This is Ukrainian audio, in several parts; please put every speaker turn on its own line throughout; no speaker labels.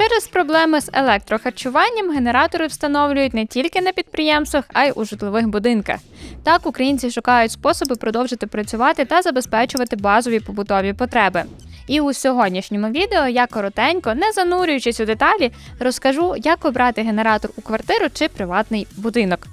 Через проблеми з електрохарчуванням генератори встановлюють не тільки на підприємствах, а й у житлових будинках. Так українці шукають способи продовжити працювати та забезпечувати базові побутові потреби. І у сьогоднішньому відео я коротенько, не занурюючись у деталі, розкажу, як обрати генератор у квартиру чи приватний будинок.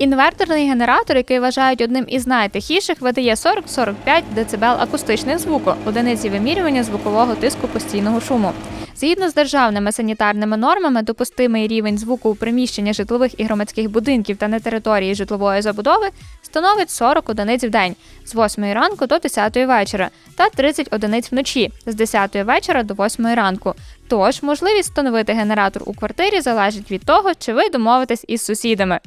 Інверторний генератор, який вважають одним із найтихіших, видає 40-45 дБ акустичних звуку, одиниці вимірювання звукового тиску постійного шуму. Згідно з державними санітарними нормами, допустимий рівень звуку у приміщенні житлових і громадських будинків та на території житлової забудови становить 40 одиниць в день з 8 ранку до 10 вечора та 30 одиниць вночі з 10 вечора до 8 ранку. Тож можливість встановити генератор у квартирі залежить від того, чи ви домовитесь із сусідами.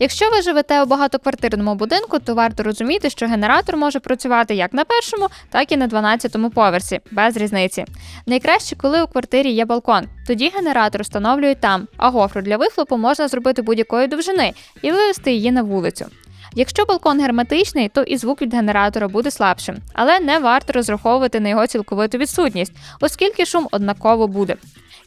Якщо ви живете у багатоквартирному будинку, то варто розуміти, що генератор може працювати як на першому, так і на 12-му поверсі, без різниці. Найкраще, коли у квартирі є балкон. Тоді генератор встановлюють там, а гофру для вихлопу можна зробити будь-якої довжини і вивести її на вулицю. Якщо балкон герметичний, то і звук від генератора буде слабшим, але не варто розраховувати на його цілковиту відсутність, оскільки шум однаково буде.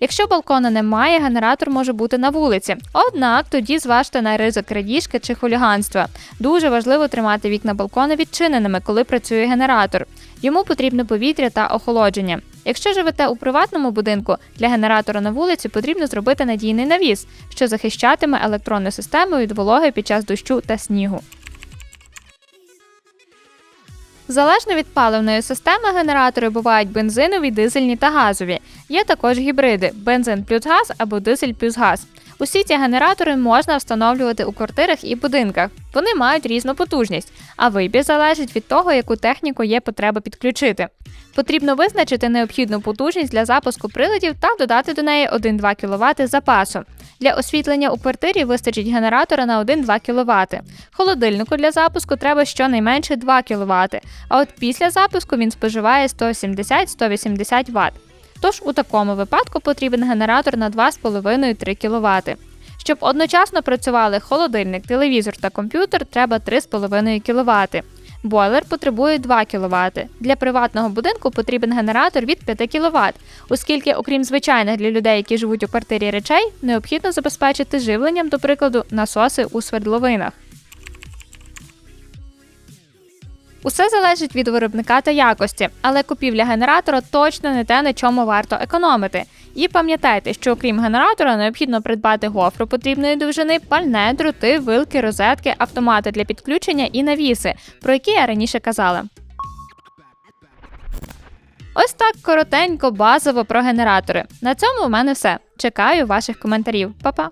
Якщо балкона немає, генератор може бути на вулиці. Однак тоді зважте на ризик крадіжки чи хуліганства. Дуже важливо тримати вікна балкона відчиненими, коли працює генератор. Йому потрібно повітря та охолодження. Якщо живете у приватному будинку, для генератора на вулиці потрібно зробити надійний навіс, що захищатиме електронну систему від вологи під час дощу та снігу. Залежно від паливної системи, генератори бувають бензинові, дизельні та газові. Є також гібриди бензин плюс газ або дизель плюс газ. Усі ці генератори можна встановлювати у квартирах і будинках. Вони мають різну потужність, а вибір залежить від того, яку техніку є потреба підключити. Потрібно визначити необхідну потужність для запуску приладів та додати до неї 1-2 кВт запасу. Для освітлення у квартирі вистачить генератора на 1-2 кВт. Холодильнику для запуску треба щонайменше 2 кВт, а от після запуску він споживає 170-180 Вт. Тож у такому випадку потрібен генератор на 2,5-3 кВт. Щоб одночасно працювали холодильник, телевізор та комп'ютер, треба 3,5 кВт. Бойлер потребує 2 кВт. Для приватного будинку потрібен генератор від 5 кВт, оскільки, окрім звичайних для людей, які живуть у квартирі речей, необхідно забезпечити живленням, до прикладу, насоси у свердловинах. Усе залежить від виробника та якості, але купівля генератора точно не те, на чому варто економити. І пам'ятайте, що окрім генератора необхідно придбати гофру потрібної довжини, пальне, дроти, вилки, розетки, автомати для підключення і навіси, про які я раніше казала. Ось так коротенько, базово про генератори. На цьому в мене все. Чекаю ваших коментарів. Па-па!